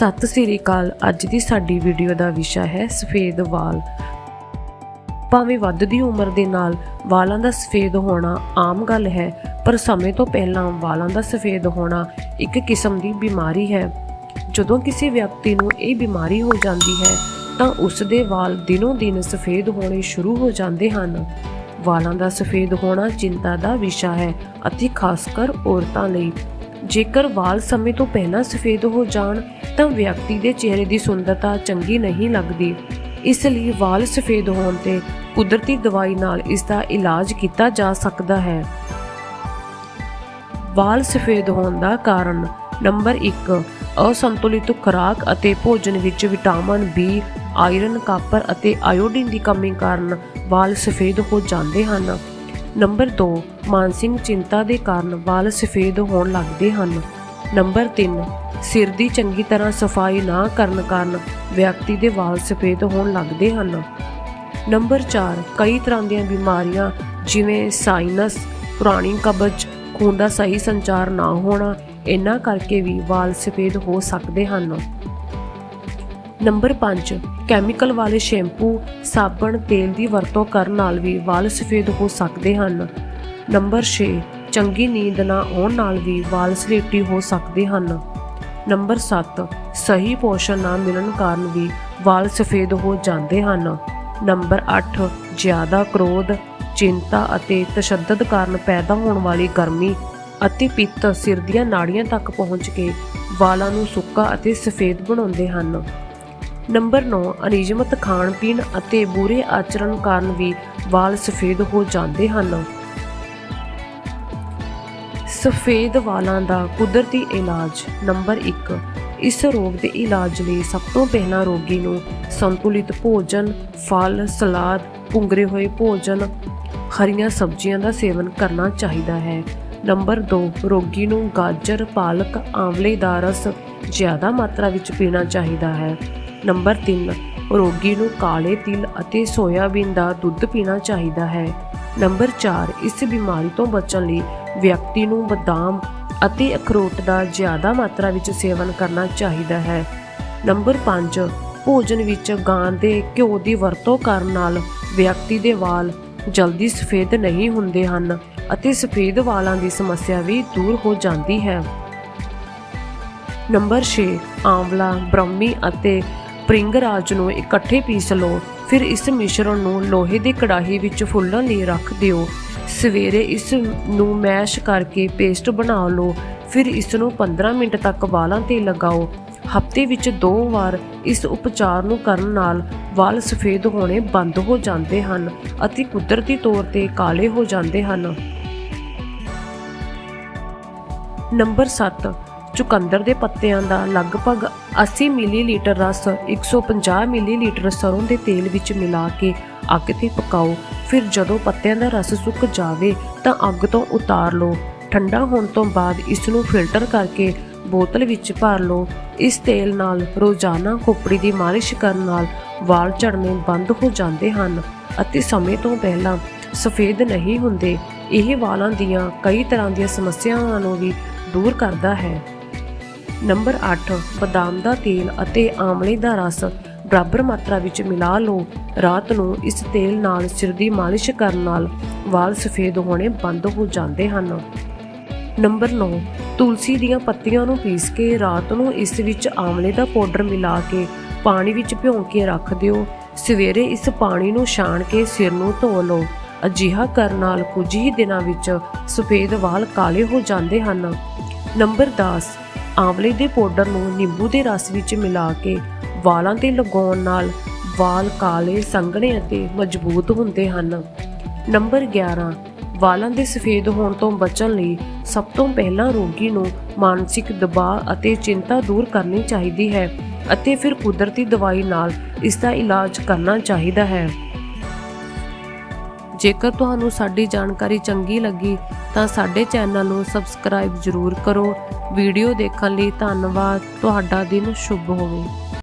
ਸਤਿ ਸ੍ਰੀ ਅਕਾਲ। ਅੱਜ ਦੀ ਸਾਡੀ ਵੀਡੀਓ ਦਾ ਵਿਸ਼ਾ ਹੈ ਸਫੇਦ ਵਾਲ। ਭਾਵੇਂ ਵੱਧਦੀ ਉਮਰ ਦੇ ਨਾਲ ਵਾਲਾਂ ਦਾ ਸਫੇਦ ਹੋਣਾ ਆਮ ਗੱਲ ਹੈ, ਪਰ ਸਮੇਂ ਤੋਂ ਪਹਿਲਾਂ ਵਾਲਾਂ ਦਾ ਸਫੇਦ ਹੋਣਾ ਇੱਕ ਕਿਸਮ ਦੀ ਬਿਮਾਰੀ ਹੈ। ਜਦੋਂ ਕਿਸੇ ਵਿਅਕਤੀ ਨੂੰ ਇਹ ਬਿਮਾਰੀ ਹੋ ਜਾਂਦੀ ਹੈ, ਤਾਂ ਉਸ ਦੇ ਵਾਲ ਦਿਨੋਂ ਦਿਨ ਸਫੇਦ ਹੋਣੇ ਸ਼ੁਰੂ ਹੋ ਜਾਂਦੇ ਹਨ। ਵਾਲਾਂ ਦਾ ਸਫੇਦ ਹੋਣਾ ਚਿੰਤਾ ਦਾ ਵਿਸ਼ਾ ਹੈ ਅਤੇ ਖਾਸ ਕਰ ਔਰਤਾਂ ਲਈ। ਜੇਕਰ ਵਾਲ ਸਮੇਂ ਤੋਂ ਪਹਿਲਾਂ ਸਫੇਦ ਹੋ ਜਾਣ, ਤਾਂ ਵਿਅਕਤੀ ਦੇ ਚਿਹਰੇ ਦੀ ਸੁੰਦਰਤਾ ਚੰਗੀ ਨਹੀਂ ਲੱਗਦੀ। ਇਸ ਲਈ ਵਾਲ ਸਫੇਦ ਹੋਣ ਤੇ ਕੁਦਰਤੀ ਦਵਾਈ ਨਾਲ ਇਸ ਦਾ ਇਲਾਜ ਕੀਤਾ ਜਾ ਸਕਦਾ ਹੈ। ਵਾਲ ਸਫੇਦ ਹੋਣ ਦਾ ਕਾਰਨ ਨੰਬਰ 1 ਅਸੰਤੁਲਿਤ ਖੁਰਾਕ ਅਤੇ ਭੋਜਨ ਵਿੱਚ ਵਿਟਾਮਿਨ ਬੀ, ਆਇਰਨ, ਕਾਪਰ ਅਤੇ ਆਇਓਡੀਨ ਦੀ ਕਮੀ ਕਾਰਨ ਵਾਲ ਸਫੇਦ ਹੋ ਜਾਂਦੇ ਹਨ। ਨੰਬਰ 2 ਮਾਨਸਿਕ ਚਿੰਤਾ ਦੇ ਕਾਰਨ ਵਾਲ ਸਫੇਦ ਹੋਣ ਲੱਗਦੇ ਹਨ। ਨੰਬਰ 3 ਸਿਰ ਦੀ ਚੰਗੀ ਤਰ੍ਹਾਂ ਸਫ਼ਾਈ ਨਾ ਕਰਨ ਕਾਰਨ ਵਿਅਕਤੀ ਦੇ ਵਾਲ ਸਫੇਦ ਹੋਣ ਲੱਗਦੇ ਹਨ। ਨੰਬਰ 4 ਕਈ ਤਰ੍ਹਾਂ ਦੀਆਂ ਬਿਮਾਰੀਆਂ ਜਿਵੇਂ ਸਾਈਨਸ, ਪੁਰਾਣੀ ਕਬਜ਼, ਖੂਨ ਦਾ ਸਹੀ ਸੰਚਾਰ ਨਾ ਹੋਣਾ, ਇਹਨਾਂ ਕਰਕੇ ਵੀ ਵਾਲ ਸਫੇਦ ਹੋ ਸਕਦੇ ਹਨ। ਨੰਬਰ 5 ਕੈਮੀਕਲ ਵਾਲੇ ਸ਼ੈਂਪੂ, ਸਾਬਣ, ਤੇਲ ਦੀ ਵਰਤੋਂ ਕਰਨ ਨਾਲ ਵੀ ਵਾਲ ਸਫੇਦ ਹੋ ਸਕਦੇ ਹਨ। ਨੰਬਰ 6 ਚੰਗੀ ਨੀਂਦ ਨਾ ਆਉਣ ਨਾਲ ਵੀ ਵਾਲ ਸਲੇਟੀ ਹੋ ਸਕਦੇ ਹਨ। ਨੰਬਰ 7 ਸਹੀ ਪੋਸ਼ਣ ਨਾ ਮਿਲਣ ਕਾਰਨ ਵੀ ਵਾਲ ਸਫੇਦ ਹੋ ਜਾਂਦੇ ਹਨ। ਨੰਬਰ 8 ਜ਼ਿਆਦਾ ਕ੍ਰੋਧ, ਚਿੰਤਾ ਅਤੇ ਤਸ਼ੱਦਦ ਕਾਰਨ ਪੈਦਾ ਹੋਣ ਵਾਲੀ ਗਰਮੀ ਅਤੇ ਪਿੱਤ ਸਿਰ ਦੀਆਂ ਨਾੜੀਆਂ ਤੱਕ ਪਹੁੰਚ ਕੇ ਵਾਲਾਂ ਨੂੰ ਸੁੱਕਾ ਅਤੇ ਸਫੇਦ ਬਣਾਉਂਦੇ ਹਨ। ਨੰਬਰ 9 ਅਨਿਯਮਤ ਖਾਣ ਪੀਣ ਅਤੇ ਬੁਰੇ ਆਚਰਣ ਕਾਰਨ ਵੀ ਵਾਲ ਸਫੇਦ ਹੋ ਜਾਂਦੇ ਹਨ। ਸਫੇਦ ਵਾਲਾਂ ਦਾ ਕੁਦਰਤੀ ਇਲਾਜ ਨੰਬਰ 1 ਇਸ ਰੋਗ ਦੇ ਇਲਾਜ ਲਈ ਸਭ ਤੋਂ ਪਹਿਲਾਂ ਰੋਗੀ ਨੂੰ ਸੰਤੁਲਿਤ ਭੋਜਨ, ਫਲ, ਸਲਾਦ ਪੁੰਗਰੇ ਹੋਏ ਭੋਜਨ, ਹਰੀਆਂ ਸਬਜ਼ੀਆਂ ਦਾ ਸੇਵਨ ਕਰਨਾ ਚਾਹੀਦਾ ਹੈ। ਨੰਬਰ 2 ਰੋਗੀ ਨੂੰ ਗਾਜਰ, ਪਾਲਕ, ਆਂਵਲੇ ਦਾ ਰਸ ਜ਼ਿਆਦਾ ਮਾਤਰਾ ਵਿੱਚ ਪੀਣਾ ਚਾਹੀਦਾ ਹੈ। ਨੰਬਰ 3 ਰੋਗੀ ਨੂੰ ਕਾਲੇ ਤਿਲ ਅਤੇ ਸੋਇਆਬੀਨ ਦਾ ਦੁੱਧ ਪੀਣਾ ਚਾਹੀਦਾ ਹੈ। ਨੰਬਰ 4 ਇਸ ਬਿਮਾਰੀ ਤੋਂ ਬਚਣ ਲਈ ਵਿਅਕਤੀ ਨੂੰ ਬਦਾਮ ਅਤੇ ਅਖਰੋਟ ਦਾ ਜ਼ਿਆਦਾ ਮਾਤਰਾ ਵਿੱਚ ਸੇਵਨ ਕਰਨਾ ਚਾਹੀਦਾ ਹੈ। ਨੰਬਰ 5 ਭੋਜਨ ਵਿੱਚ ਗਾਂ ਦੇ ਘਿਓ ਦੀ ਵਰਤੋਂ ਕਰਨ ਨਾਲ ਵਿਅਕਤੀ ਦੇ ਵਾਲ ਜਲਦੀ ਸਫੇਦ ਨਹੀਂ ਹੁੰਦੇ ਹਨ ਅਤੇ ਸਫੇਦ ਵਾਲਾਂ ਦੀ ਸਮੱਸਿਆ ਵੀ ਦੂਰ ਹੋ ਜਾਂਦੀ ਹੈ। ਨੰਬਰ 6 ਆਂਵਲਾ, ਬ੍ਰਹਮੀ ਅਤੇ ਪ੍ਰਿੰਗਰਾਜ ਨੂੰ ਇਕੱਠੇ ਪੀਸ ਲਓ। ਫਿਰ ਇਸ ਮਿਸ਼ਰਣ ਨੂੰ ਲੋਹੇ ਦੀ ਕੜਾਹੀ ਵਿੱਚ ਫੁੱਲਣ ਲਈ ਰੱਖ ਦਿਓ। ਸਵੇਰੇ ਇਸ ਨੂੰ ਮੈਸ਼ ਕਰਕੇ ਪੇਸਟ ਬਣਾ ਲਓ, ਫਿਰ ਇਸ ਨੂੰ 15 ਮਿੰਟ ਤੱਕ ਵਾਲਾਂ ਤੇ ਲਗਾਓ। ਹਫ਼ਤੇ ਵਿੱਚ ਦੋ ਵਾਰ ਇਸ ਉਪਚਾਰ ਨੂੰ ਕਰਨ ਨਾਲ ਵਾਲ ਸਫੇਦ ਹੋਣੇ ਬੰਦ ਹੋ ਜਾਂਦੇ ਹਨ ਅਤੇ ਕੁਦਰਤੀ ਤੌਰ ਤੇ ਕਾਲੇ ਹੋ ਜਾਂਦੇ ਹਨ। ਨੰਬਰ 7 ਚੁਕੰਦਰ ਦੇ ਪੱਤਿਆਂ ਦਾ ਲਗਭਗ 80 ਮਿਲੀਲੀਟਰ ਰਸ 150 ਮਿਲੀਲੀਟਰ ਸਰੋਂ ਦੇ ਤੇਲ ਵਿੱਚ ਮਿਲਾ ਕੇ ਅੱਗ ਤੇ ਪਕਾਓ। ਫਿਰ ਜਦੋਂ ਪੱਤਿਆਂ ਦਾ ਰਸ ਸੁੱਕ ਜਾਵੇ, ਤਾਂ ਅੱਗ ਤੋਂ ਉਤਾਰ ਲਓ। ਠੰਡਾ ਹੋਣ ਤੋਂ ਬਾਅਦ ਇਸ ਨੂੰ ਫਿਲਟਰ ਕਰਕੇ ਬੋਤਲ ਵਿੱਚ ਭਰ ਲਓ। ਇਸ ਤੇਲ ਨਾਲ ਰੋਜ਼ਾਨਾ ਖੋਪੜੀ ਦੀ ਮਾਲਿਸ਼ ਕਰਨ ਨਾਲ ਵਾਲ ਝੜਨੇ ਬੰਦ ਹੋ ਜਾਂਦੇ ਹਨ ਅਤੇ ਸਮੇਂ ਤੋਂ ਪਹਿਲਾਂ ਸਫੇਦ ਨਹੀਂ ਹੁੰਦੇ। ਇਹ ਵਾਲਾਂ ਦੀਆਂ ਕਈ ਤਰ੍ਹਾਂ ਦੀਆਂ ਸਮੱਸਿਆਵਾਂ ਨੂੰ ਵੀ ਦੂਰ ਕਰਦਾ ਹੈ। ਨੰਬਰ 8 ਬਦਾਮ ਦਾ ਤੇਲ ਅਤੇ ਆਮਲੇ ਦਾ ਰਸ। ਬਰਾਬਰ ਮਾਤਰਾ ਵਿੱਚ ਮਿਲਾ ਲਓ। ਰਾਤ ਨੂੰ ਇਸ ਤੇਲ ਨਾਲ ਸਿਰ ਦੀ ਮਾਲਿਸ਼ ਕਰਨ ਨਾਲ ਵਾਲ ਸਫੇਦ ਹੋਣੇ ਬੰਦ ਹੋ ਜਾਂਦੇ ਹਨ। ਨੰਬਰ 9 ਤੁਲਸੀ ਦੀਆਂ ਪੱਤੀਆਂ ਨੂੰ ਪੀਸ ਕੇ ਰਾਤ ਨੂੰ ਇਸ ਵਿੱਚ ਆਮਲੇ ਦਾ ਪਾਊਡਰ ਮਿਲਾ ਕੇ ਪਾਣੀ ਵਿੱਚ ਭਿਓ ਕੇ ਰੱਖ ਦਿਓ। ਸਵੇਰੇ ਇਸ ਪਾਣੀ ਨੂੰ ਛਾਣ ਕੇ ਸਿਰ ਨੂੰ ਧੋ ਲਓ। ਅਜਿਹਾ ਕਰਨ ਨਾਲ ਕੁਝ ਹੀ ਦਿਨਾਂ ਵਿੱਚ ਸਫੇਦ ਵਾਲ ਕਾਲੇ ਹੋ ਜਾਂਦੇ ਹਨ। ਨੰਬਰ 10 ਆਂਵਲੇ ਦੇ ਪਾਊਡਰ ਨੂੰ ਨਿੰਬੂ ਦੇ ਰਸ ਵਿੱਚ ਮਿਲਾ ਕੇ ਵਾਲਾਂ ਤੇ ਲਗਾਉਣ ਨਾਲ ਵਾਲ ਕਾਲੇ, ਸੰਘਣੇ ਅਤੇ ਮਜ਼ਬੂਤ ਹੁੰਦੇ ਹਨ। ਨੰਬਰ 11 ਵਾਲਾਂ ਦੇ ਸਫੇਦ ਹੋਣ ਤੋਂ ਬਚਣ ਲਈ ਸਭ ਤੋਂ ਪਹਿਲਾਂ ਰੋਗੀ ਨੂੰ ਮਾਨਸਿਕ ਦਬਾਅ ਅਤੇ ਚਿੰਤਾ ਦੂਰ ਕਰਨੀ ਚਾਹੀਦੀ ਹੈ ਅਤੇ ਫਿਰ ਕੁਦਰਤੀ ਦਵਾਈ ਨਾਲ ਇਸ ਦਾ ਇਲਾਜ ਕਰਨਾ ਚਾਹੀਦਾ ਹੈ। ਜੇਕਰ ਤੁਹਾਨੂੰ ਸਾਡੀ ਜਾਣਕਾਰੀ ਚੰਗੀ ਲੱਗੀ, ਤਾਂ ਸਾਡੇ ਚੈਨਲ ਨੂੰ ਸਬਸਕ੍ਰਾਈਬ ਜ਼ਰੂਰ ਕਰੋ। ਵੀਡੀਓ ਦੇਖਣ ਲਈ ਧੰਨਵਾਦ। ਤੁਹਾਡਾ ਦਿਨ ਸ਼ੁਭ ਹੋਵੇ।